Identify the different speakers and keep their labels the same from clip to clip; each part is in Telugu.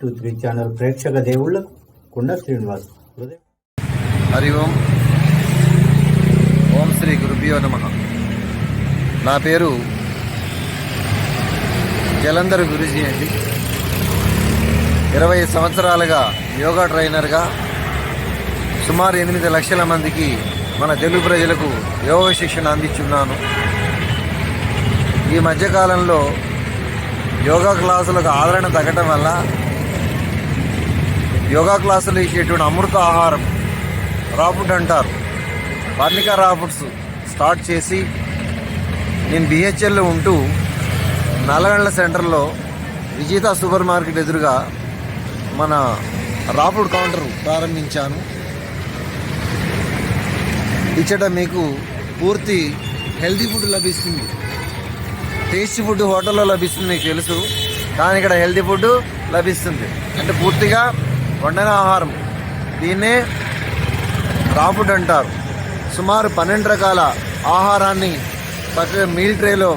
Speaker 1: త్రీ ఛానల్ ప్రేక్షక దేవుళ్ళకు కుండ శ్రీనివాస్
Speaker 2: హరి ఓం. ఓం శ్రీ గురుభ్యో నమ. నా పేరు జలంధర్ గురుజీ అండి. ఇరవై సంవత్సరాలుగా యోగా ట్రైనర్గా సుమారు ఎనిమిది లక్షల మందికి మన తెలుగు ప్రజలకు యోగ శిక్షణ అందించున్నాను. ఈ మధ్యకాలంలో యోగా క్లాసులకు ఆదరణ తగ్గటం వల్ల యోగా క్లాసులు ఇచ్చేటువంటి అమృత ఆహారం రాఫుడ్ అంటారు. వర్ణిక రాఫుడ్స్ స్టార్ట్ చేసి నేను బిహెచ్ఎల్లో ఉంటూ నల్లగండ్ల సెంటర్లో విజేత సూపర్ మార్కెట్ ఎదురుగా మన రాఫుడ్ కౌంటర్ ప్రారంభించాను. ఇచ్చట మీకు పూర్తి హెల్తీ ఫుడ్ లభిస్తుంది. టేస్టీ ఫుడ్ హోటల్లో లభిస్తుంది మీకు తెలుసు. కానీ ఇక్కడ హెల్తీ ఫుడ్ లభిస్తుంది. అంటే పూర్తిగా వండన ఆహారం. దీన్నే రాఫుడ్ అంటారు. సుమారు పన్నెండు రకాల ఆహారాన్ని మీల్ ట్రేలో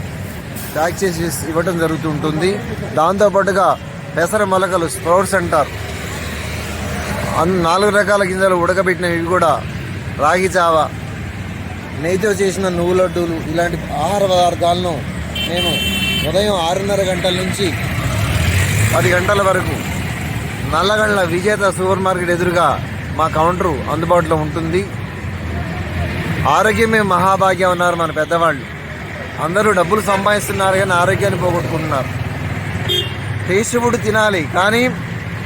Speaker 2: ప్యాక్ చేసి ఇవ్వడం జరుగుతుంటుంది దాంతోపాటుగా పెసర మొలకలు స్ప్రౌట్స్ అంటారు. నాలుగు రకాల గింజలు ఉడకబెట్టినవి ఇవి కూడా రాగి చావ నెయ్యితో చేసిన నువ్వు లడ్డూలు ఇలాంటి ఆహార పదార్థాలను నేను ఉదయం ఆరున్నర గంటల నుంచి పది గంటల వరకు నల్లగండ్ల విజేత సూపర్ మార్కెట్ ఎదురుగా మా కౌంటరు అందుబాటులో ఉంటుంది. ఆరోగ్యమే మహాభాగ్యం అన్నారు మన పెద్దవాళ్ళు. అందరూ డబ్బులు సంపాదిస్తున్నారు కానీ ఆరోగ్యాన్ని పోగొట్టుకుంటున్నారు. టేస్ట్ ఫుడ్ తినాలి కానీ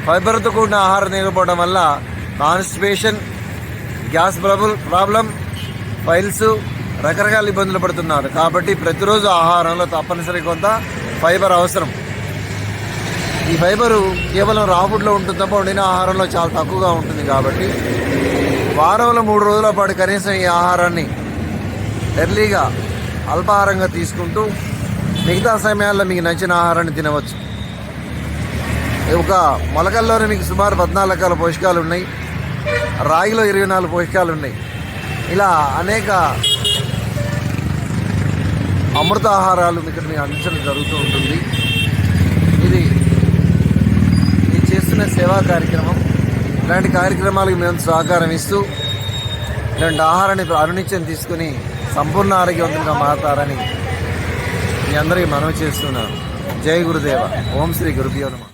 Speaker 2: ఫైబర్తో కూడిన ఆహారం తినకపోవడం వల్ల constipation gas problem problem piles రకరకాల ఇబ్బందులు పడుతున్నారు. కాబట్టి ప్రతిరోజు ఆహారంలో తప్పనిసరి కొంత ఫైబర్ అవసరం. ఈ ఫైబరు కేవలం రాపుట్లో ఉంటుంది తప్ప వండిన ఆహారంలో చాలా తక్కువగా ఉంటుంది కాబట్టి వారంలో మూడు రోజుల పాటు కనీసం ఈ ఆహారాన్ని ఎర్లీగా అల్పాహారంగా తీసుకుంటూ మిగతా సమయాల్లో మీకు నచ్చిన ఆహారాన్ని తినవచ్చు. ఒక మొలకల్లోనే మీకు సుమారు పద్నాలుగు రకాల పోషకాలు ఉన్నాయి. రాగిలో ఇరవై నాలుగు పోషకాలు ఉన్నాయి. ఇలా అనేక అమృత ఆహారాలు ఇక్కడ మీకు అందించడం జరుగుతూ ఉంటుంది. చిన్న సేవా కార్యక్రమం. ఇలాంటి కార్యక్రమాలకు మేము సహకారం ఇస్తూ ఇలాంటి ఆహారాన్ని అనునిత్యం తీసుకుని సంపూర్ణ ఆరోగ్యవంతంగా మారతారని మీ అందరికీ మనవి చేస్తున్నాను. జై గురుదేవ. ఓం శ్రీ గురుభ్యో నమ.